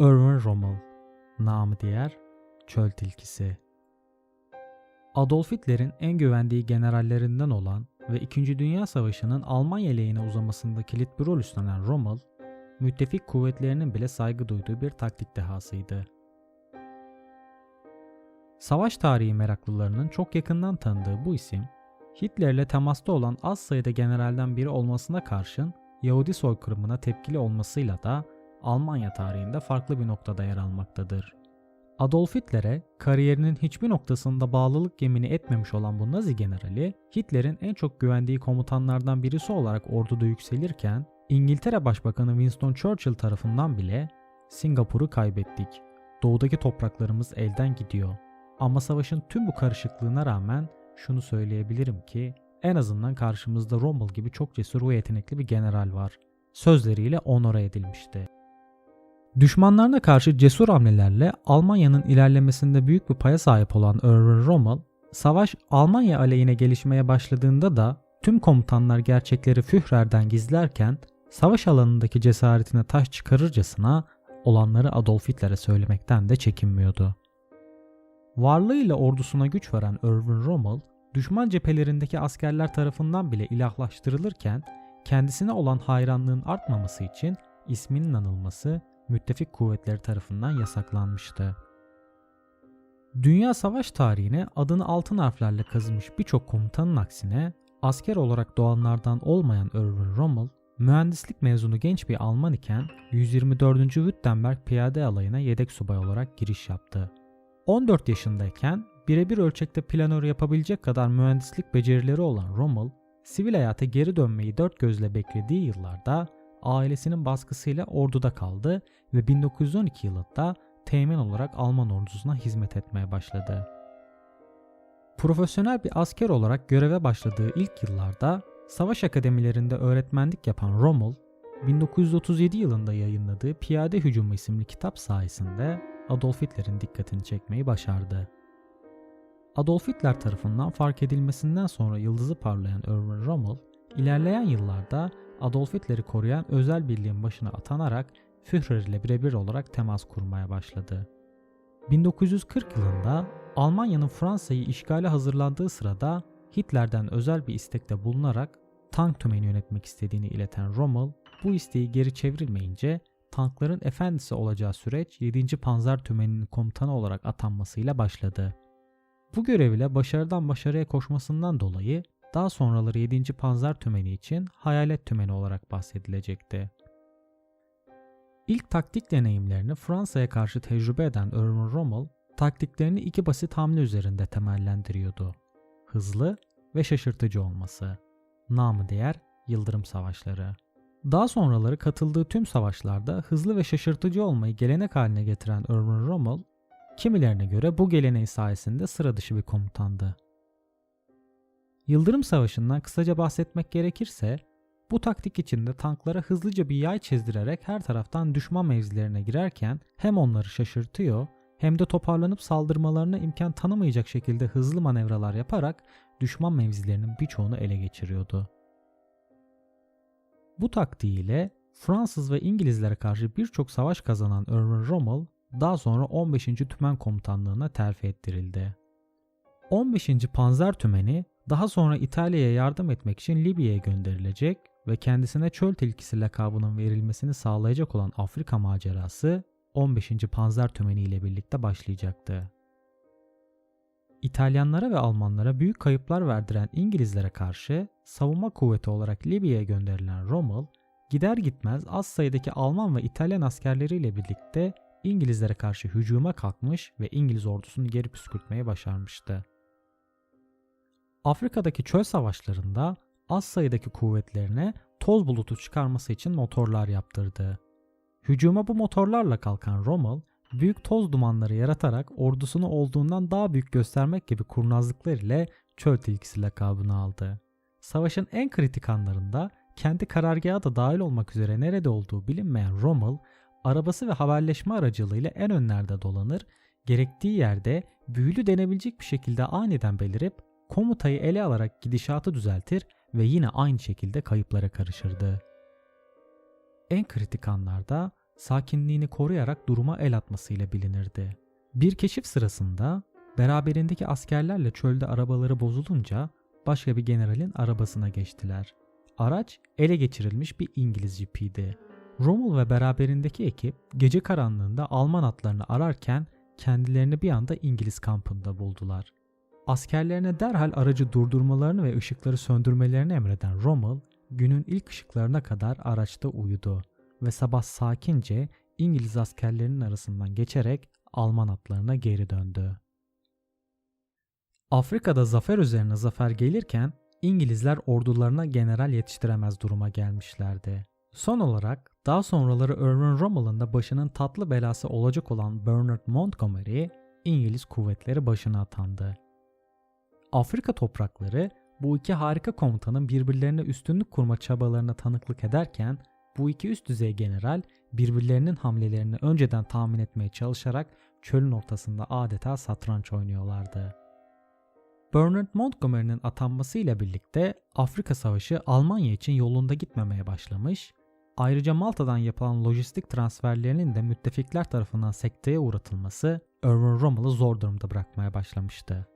Erwin Rommel, namı diğer Çöl Tilkisi. Adolf Hitler'in en güvendiği generallerinden olan ve 2. Dünya Savaşı'nın Almanya lehine uzamasında kilit bir rol üstlenen Rommel, müttefik kuvvetlerinin bile saygı duyduğu bir taktik dehasıydı. Savaş tarihi meraklılarının çok yakından tanıdığı bu isim, Hitler'le temasta olan az sayıda generalden biri olmasına karşın Yahudi soykırımına tepkili olmasıyla da Almanya tarihinde farklı bir noktada yer almaktadır. Adolf Hitler'e kariyerinin hiçbir noktasında bağlılık yemini etmemiş olan bu Nazi generali, Hitler'in en çok güvendiği komutanlardan birisi olarak orduda yükselirken, İngiltere Başbakanı Winston Churchill tarafından bile Singapur'u kaybettik. Doğudaki topraklarımız elden gidiyor. Ama savaşın tüm bu karışıklığına rağmen şunu söyleyebilirim ki en azından karşımızda Rommel gibi çok cesur ve yetenekli bir general var. Sözleriyle onore edilmişti. Düşmanlarına karşı cesur hamlelerle Almanya'nın ilerlemesinde büyük bir paya sahip olan Erwin Rommel, savaş Almanya aleyhine gelişmeye başladığında da tüm komutanlar gerçekleri Führer'den gizlerken savaş alanındaki cesaretine taş çıkarırcasına olanları Adolf Hitler'e söylemekten de çekinmiyordu. Varlığıyla ordusuna güç veren Erwin Rommel, düşman cephelerindeki askerler tarafından bile ilahlaştırılırken kendisine olan hayranlığın artmaması için isminin anılması müttefik kuvvetleri tarafından yasaklanmıştı. Dünya savaş tarihine adını altın harflerle kazımış birçok komutanın aksine asker olarak doğanlardan olmayan Erwin Rommel, mühendislik mezunu genç bir Alman iken 124. Württemberg Piyade Alayı'na yedek subay olarak giriş yaptı. 14 yaşındayken birebir ölçekte planör yapabilecek kadar mühendislik becerileri olan Rommel, sivil hayata geri dönmeyi dört gözle beklediği yıllarda ailesinin baskısıyla orduda kaldı ve 1912 yılında teğmen olarak Alman ordusuna hizmet etmeye başladı. Profesyonel bir asker olarak göreve başladığı ilk yıllarda savaş akademilerinde öğretmenlik yapan Rommel, 1937 yılında yayınladığı Piyade Hücumu isimli kitap sayesinde Adolf Hitler'in dikkatini çekmeyi başardı. Adolf Hitler tarafından fark edilmesinden sonra yıldızı parlayan Erwin Rommel, ilerleyen yıllarda Adolf Hitler'i koruyan özel birliğin başına atanarak Führer ile birebir olarak temas kurmaya başladı. 1940 yılında Almanya'nın Fransa'yı işgale hazırlandığı sırada Hitler'den özel bir istekte bulunarak tank tümeni yönetmek istediğini ileten Rommel, bu isteği geri çevrilmeyince tankların efendisi olacağı süreç 7. Panzer Tümeni'nin komutanı olarak atanmasıyla başladı. Bu görev ile başarıdan başarıya koşmasından dolayı daha sonraları 7. Panzer Tümeni için Hayalet Tümeni olarak bahsedilecekti. İlk taktik deneyimlerini Fransa'ya karşı tecrübe eden Erwin Rommel, taktiklerini iki basit hamle üzerinde temellendiriyordu. Hızlı ve şaşırtıcı olması. Namı diğer Yıldırım Savaşları. Daha sonraları katıldığı tüm savaşlarda hızlı ve şaşırtıcı olmayı gelenek haline getiren Erwin Rommel, kimilerine göre bu geleneği sayesinde sıra dışı bir komutandı. Yıldırım Savaşı'ndan kısaca bahsetmek gerekirse, bu taktik içinde tanklara hızlıca bir yay çizdirerek her taraftan düşman mevzilerine girerken hem onları şaşırtıyor hem de toparlanıp saldırmalarına imkan tanımayacak şekilde hızlı manevralar yaparak düşman mevzilerinin birçoğunu ele geçiriyordu. Bu taktiğiyle Fransız ve İngilizlere karşı birçok savaş kazanan Erwin Rommel daha sonra 15. Tümen Komutanlığı'na terfi ettirildi. 15. Panzer Tümeni daha sonra İtalya'ya yardım etmek için Libya'ya gönderilecek ve kendisine çöl tilkisi lakabının verilmesini sağlayacak olan Afrika macerası 15. Panzer Tümeni ile birlikte başlayacaktı. İtalyanlara ve Almanlara büyük kayıplar verdiren İngilizlere karşı savunma kuvveti olarak Libya'ya gönderilen Rommel, gider gitmez az sayıdaki Alman ve İtalyan askerleriyle birlikte İngilizlere karşı hücuma kalkmış ve İngiliz ordusunu geri püskürtmeye başarmıştı. Afrika'daki çöl savaşlarında az sayıdaki kuvvetlerine toz bulutu çıkarması için motorlar yaptırdı. Hücuma bu motorlarla kalkan Rommel, büyük toz dumanları yaratarak ordusunu olduğundan daha büyük göstermek gibi kurnazlıklar ile çöl tilkisi lakabını aldı. Savaşın en kritik anlarında kendi karargaha da dahil olmak üzere nerede olduğu bilinmeyen Rommel, arabası ve haberleşme aracılığıyla en önlerde dolanır, gerektiği yerde büyülü denebilecek bir şekilde aniden belirip komutayı ele alarak gidişatı düzeltir ve yine aynı şekilde kayıplara karışırdı. En kritik anlarda sakinliğini koruyarak duruma el atmasıyla bilinirdi. Bir keşif sırasında beraberindeki askerlerle çölde arabaları bozulunca başka bir generalin arabasına geçtiler. Araç ele geçirilmiş bir İngiliz jipiydi. Rommel ve beraberindeki ekip gece karanlığında Alman atlarını ararken kendilerini bir anda İngiliz kampında buldular. Askerlerine derhal aracı durdurmalarını ve ışıkları söndürmelerini emreden Rommel, günün ilk ışıklarına kadar araçta uyudu ve sabah sakince İngiliz askerlerinin arasından geçerek Alman atlarına geri döndü. Afrika'da zafer üzerine zafer gelirken İngilizler ordularına general yetiştiremez duruma gelmişlerdi. Son olarak daha sonraları Irvin Rommel'ın da başının tatlı belası olacak olan Bernard Montgomery İngiliz kuvvetleri başına atandı. Afrika toprakları bu iki harika komutanın birbirlerine üstünlük kurma çabalarına tanıklık ederken bu iki üst düzey general birbirlerinin hamlelerini önceden tahmin etmeye çalışarak çölün ortasında adeta satranç oynuyorlardı. Bernard Montgomery'nin atanmasıyla birlikte Afrika Savaşı Almanya için yolunda gitmemeye başlamış, ayrıca Malta'dan yapılan lojistik transferlerinin de müttefikler tarafından sekteye uğratılması Irvin Rommel'ı zor durumda bırakmaya başlamıştı.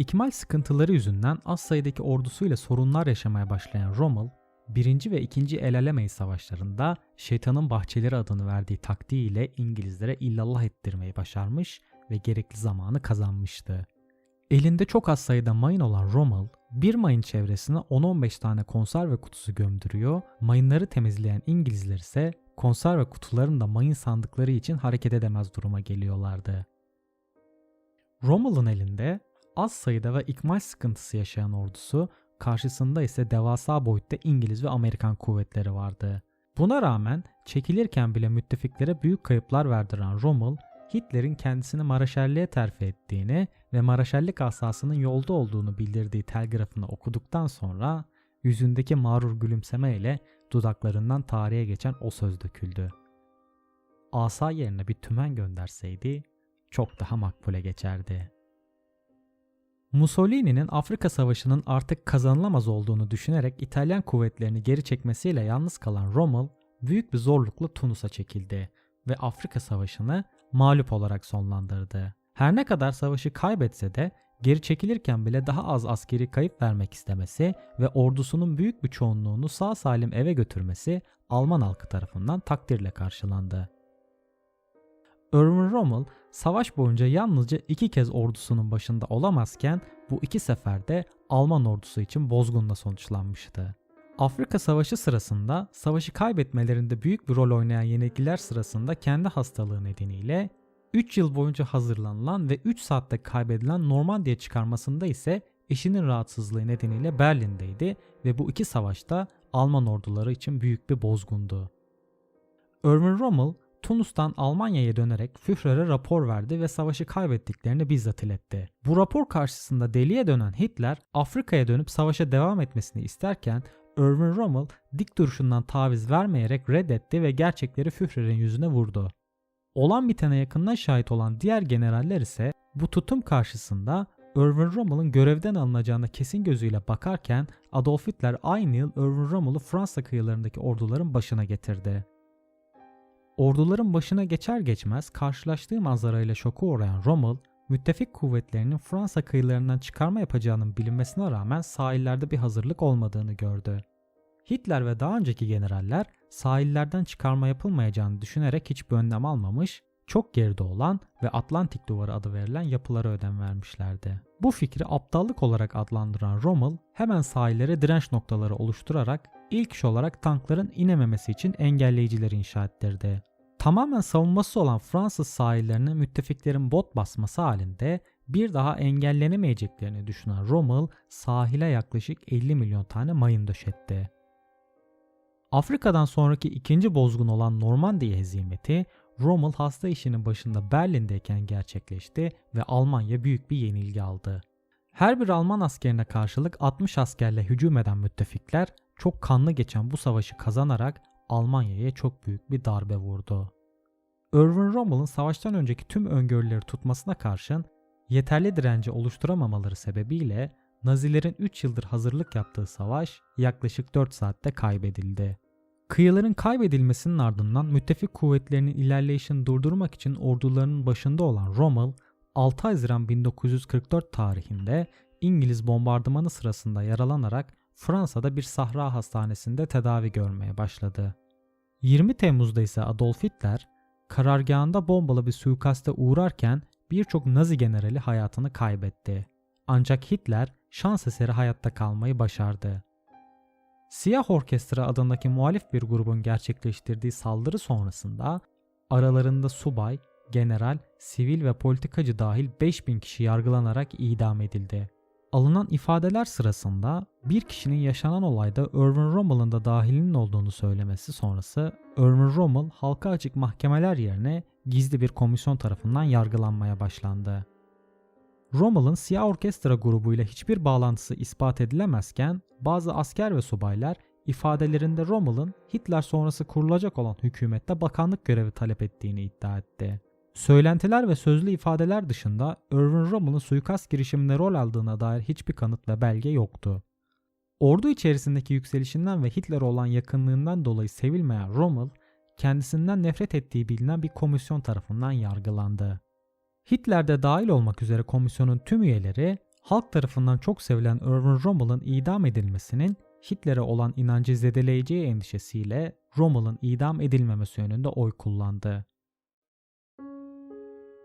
İkmal sıkıntıları yüzünden az sayıdaki ordusuyla sorunlar yaşamaya başlayan Rommel, 1. ve 2. El Alamein savaşlarında şeytanın bahçeleri adını verdiği taktiğiyle İngilizlere illallah ettirmeyi başarmış ve gerekli zamanı kazanmıştı. Elinde çok az sayıda mayın olan Rommel, bir mayın çevresine 10-15 tane konserve kutusu gömdürüyor, mayınları temizleyen İngilizler ise konserve kutularında mayın sandıkları için hareket edemez duruma geliyorlardı. Rommel'ın elinde az sayıda ve ikmal sıkıntısı yaşayan ordusu, karşısında ise devasa boyutta İngiliz ve Amerikan kuvvetleri vardı. Buna rağmen çekilirken bile müttefiklere büyük kayıplar verdiren Rommel, Hitler'in kendisini Maraşelliğe terfi ettiğini ve Maraşellik asasının yolda olduğunu bildirdiği telgrafını okuduktan sonra yüzündeki mağrur gülümseme ile dudaklarından tarihe geçen o söz döküldü. Asa yerine bir tümen gönderseydi çok daha makbule geçerdi. Mussolini'nin Afrika Savaşı'nın artık kazanılamaz olduğunu düşünerek İtalyan kuvvetlerini geri çekmesiyle yalnız kalan Rommel büyük bir zorlukla Tunus'a çekildi ve Afrika Savaşı'nı mağlup olarak sonlandırdı. Her ne kadar savaşı kaybetse de geri çekilirken bile daha az askeri kayıp vermek istemesi ve ordusunun büyük bir çoğunluğunu sağ salim eve götürmesi Alman halkı tarafından takdirle karşılandı. Irvin Rommel savaş boyunca yalnızca iki kez ordusunun başında olamazken bu iki seferde Alman ordusu için bozgunla sonuçlanmıştı. Afrika Savaşı sırasında savaşı kaybetmelerinde büyük bir rol oynayan yenilgiler sırasında kendi hastalığı nedeniyle 3 yıl boyunca hazırlanılan ve 3 saatte kaybedilen Normandiya çıkarmasında ise eşinin rahatsızlığı nedeniyle Berlin'deydi ve bu iki savaşta Alman orduları için büyük bir bozgundu. Irvin Rommel Tunus'tan Almanya'ya dönerek Führer'e rapor verdi ve savaşı kaybettiklerini bizzat iletti. Bu rapor karşısında deliye dönen Hitler Afrika'ya dönüp savaşa devam etmesini isterken Irvin Rommel dik duruşundan taviz vermeyerek reddetti ve gerçekleri Führer'in yüzüne vurdu. Olan bitene yakından şahit olan diğer generaller ise bu tutum karşısında Irvin Rommel'ın görevden alınacağına kesin gözüyle bakarken Adolf Hitler aynı yıl Irvin Rommel'ı Fransa kıyılarındaki orduların başına getirdi. Orduların başına geçer geçmez karşılaştığı manzarayla şoku uğrayan Rommel, müttefik kuvvetlerinin Fransa kıyılarından çıkarma yapacağının bilinmesine rağmen sahillerde bir hazırlık olmadığını gördü. Hitler ve daha önceki generaller sahillerden çıkarma yapılmayacağını düşünerek hiçbir önlem almamış, çok geride olan ve Atlantik Duvarı adı verilen yapılara ödem vermişlerdi. Bu fikri aptallık olarak adlandıran Rommel hemen sahillere direnç noktaları oluşturarak ilk iş olarak tankların inememesi için engelleyicileri inşa ettirdi. Tamamen savunması olan Fransız sahillerine müttefiklerin bot basması halinde bir daha engellenemeyeceklerini düşünen Rommel sahile yaklaşık 50 milyon tane mayın döşetti. Afrika'dan sonraki ikinci bozgun olan Normandiya hezimeti Rommel hasta işinin başında Berlin'deyken gerçekleşti ve Almanya büyük bir yenilgi aldı. Her bir Alman askerine karşılık 60 askerle hücum eden müttefikler çok kanlı geçen bu savaşı kazanarak Almanya'ya çok büyük bir darbe vurdu. Irvin Rommel'ın savaştan önceki tüm öngörüleri tutmasına karşın yeterli direnci oluşturamamaları sebebiyle Nazilerin 3 yıldır hazırlık yaptığı savaş yaklaşık 4 saatte kaybedildi. Kıyıların kaybedilmesinin ardından müttefik kuvvetlerinin ilerleyişini durdurmak için ordularının başında olan Rommel, 6 Haziran 1944 tarihinde İngiliz bombardımanı sırasında yaralanarak Fransa'da bir sahra hastanesinde tedavi görmeye başladı. 20 Temmuz'da ise Adolf Hitler karargahında bombalı bir suikaste uğrarken birçok Nazi generali hayatını kaybetti. Ancak Hitler şans eseri hayatta kalmayı başardı. Siyah Orkestra adındaki muhalif bir grubun gerçekleştirdiği saldırı sonrasında aralarında subay, general, sivil ve politikacı dahil 5000 kişi yargılanarak idam edildi. Alınan ifadeler sırasında bir kişinin yaşanan olayda Irvin Rommel'ın da dahilinin olduğunu söylemesi sonrası Irvin Rommel halka açık mahkemeler yerine gizli bir komisyon tarafından yargılanmaya başlandı. Rommel'ın Siyah Orkestra grubuyla hiçbir bağlantısı ispat edilemezken bazı asker ve subaylar ifadelerinde Rommel'ın Hitler sonrası kurulacak olan hükümette bakanlık görevi talep ettiğini iddia etti. Söylentiler ve sözlü ifadeler dışında Irvin Rommel'ın suikast girişiminde rol aldığına dair hiçbir kanıt ve belge yoktu. Ordu içerisindeki yükselişinden ve Hitler'e olan yakınlığından dolayı sevilmeyen Rommel, kendisinden nefret ettiği bilinen bir komisyon tarafından yargılandı. Hitler'de dahil olmak üzere komisyonun tüm üyeleri halk tarafından çok sevilen Irvin Rommel'ın idam edilmesinin Hitler'e olan inancı zedeleyeceği endişesiyle Rommel'ın idam edilmemesi yönünde oy kullandı.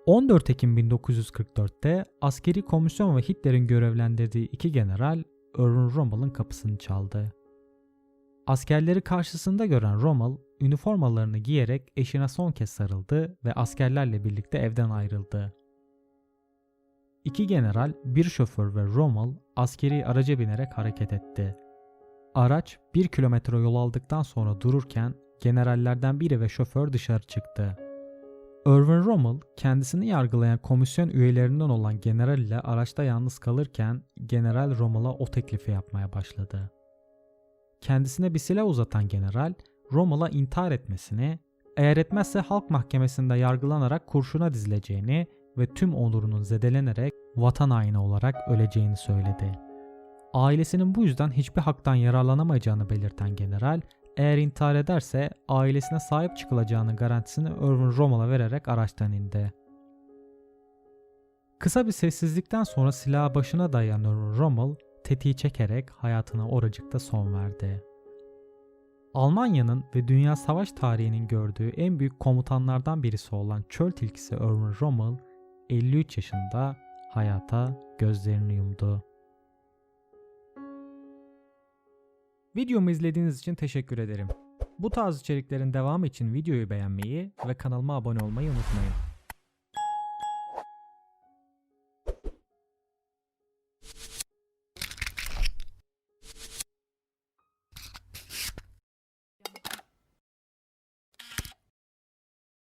14 Ekim 1944'te askeri komisyon ve Hitler'in görevlendirdiği iki general Irvin Rommel'ın kapısını çaldı. Askerleri karşısında gören Rommel, üniformalarını giyerek eşine son kez sarıldı ve askerlerle birlikte evden ayrıldı. İki general, bir şoför ve Rommel askeri araca binerek hareket etti. Araç bir kilometre yol aldıktan sonra dururken generallerden biri ve şoför dışarı çıktı. Irvin Rommel kendisini yargılayan komisyon üyelerinden olan general ile araçta yalnız kalırken General Rommel'a o teklifi yapmaya başladı. Kendisine bir silah uzatan general Rommel'a intihar etmesini, eğer etmezse halk mahkemesinde yargılanarak kurşuna dizileceğini ve tüm onurunun zedelenerek vatan haini olarak öleceğini söyledi. Ailesinin bu yüzden hiçbir haktan yararlanamayacağını belirten general, eğer intihar ederse ailesine sahip çıkılacağının garantisini Irvin Rommel'a vererek araçtan indi. Kısa bir sessizlikten sonra silahı başına dayayan Irvin Rommel tetiği çekerek hayatına oracıkta son verdi. Almanya'nın ve dünya savaş tarihinin gördüğü en büyük komutanlardan birisi olan çöl tilkisi Irvin Rommel 53 yaşında hayata gözlerini yumdu. Videomu izlediğiniz için teşekkür ederim. Bu tarz içeriklerin devamı için videoyu beğenmeyi ve kanalıma abone olmayı unutmayın.